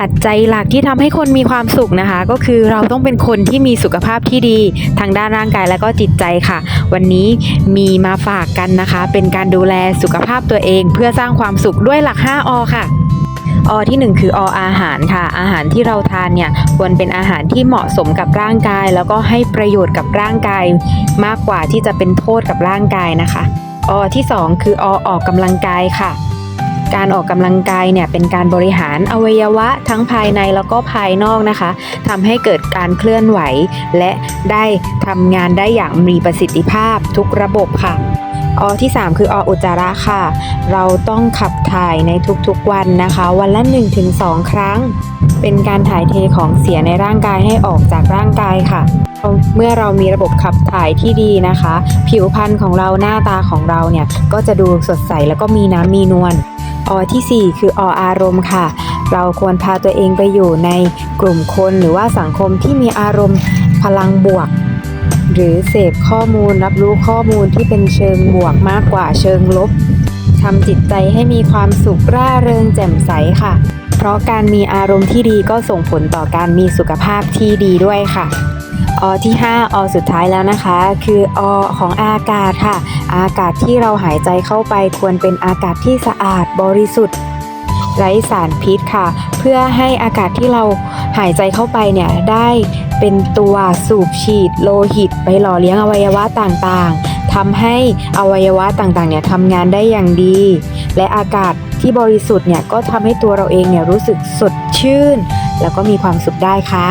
ปัจจัยหลักที่ทำให้คนมีความสุขนะคะ ก็คือเราต้องเป็นคนที่มีสุขภาพที่ดีทางด้านร่างกายและก็จิตใจค่ะ วันนี้มีมาฝากกันนะคะ เป็นการดูแลสุขภาพตัวเอง เพื่อสร้างความสุขด้วยหลัก 5อค่ะอที่1คือออาหารค่ะ อาหารที่เราทานเนี่ยควรเป็นอาหารที่เหมาะสมกับร่างกาย แล้วก็ให้ประโยชน์กับร่างกาย มากกว่าที่จะเป็นโทษกับร่างกายนะคะอที่ 2 คืออออกกำลังกายค่ะ การออกกำลังกายเนี่ยเป็นการบริหารอวัยวะทั้งภายในแล้วก็ภายนอกนะคะทำให้เกิดการเคลื่อนไหว และได้ทำงานได้อย่างมีประสิทธิภาพทุกระบบค่ะอที่ 3 คือออุจจาระค่ะ เราต้องขับถ่ายในทุกๆวันนะคะ วันละ 1-2 ครั้ง เป็นการถ่ายเทของเสียในร่างกายให้ออกจากร่างกายค่ะ เมื่อเรามีระบบขับถ่ายที่ดีนะคะ ผิวพรรณของเราหน้าตาของเราเนี่ย ก็จะดูสดใสแล้วก็มีน้ำมีนวล อที่ 4 คือออารมณ์ค่ะ เราควรพาตัวเองไปอยู่ในกลุ่มคนหรือว่าสังคมที่มีอารมณ์พลังบวก หรือเสพข้อมูลรับรู้ข้อมูลที่เป็นเชิงบวกมากกว่าเชิงลบทำจิตใจให้มีความสุขร่าเริงแจ่มใสค่ะ เพราะการมีอารมณ์ที่ดีก็ส่งผลต่อการมีสุขภาพที่ดีด้วยค่ะ อที่ 5 อสุดท้ายแล้วนะคะ คืออของอากาศค่ะ อากาศที่เราหายใจเข้าไปควรเป็นอากาศที่สะอาดบริสุทธิ์ไร้สารพิษค่ะ เพื่อให้อากาศที่เราหายใจเข้าไปเนี่ยได้เป็นตัวสูบฉีดโลหิต ไปหล่อเลี้ยงอวัยวะต่างๆทำให้อวัยวะต่างๆเนี่ยทำงานได้อย่างดี และอากาศที่บริสุทธิ์เนี่ยก็ทำให้ตัวเราเองเนี่ยรู้สึกสดชื่น แล้วก็มีความสุขได้ค่ะ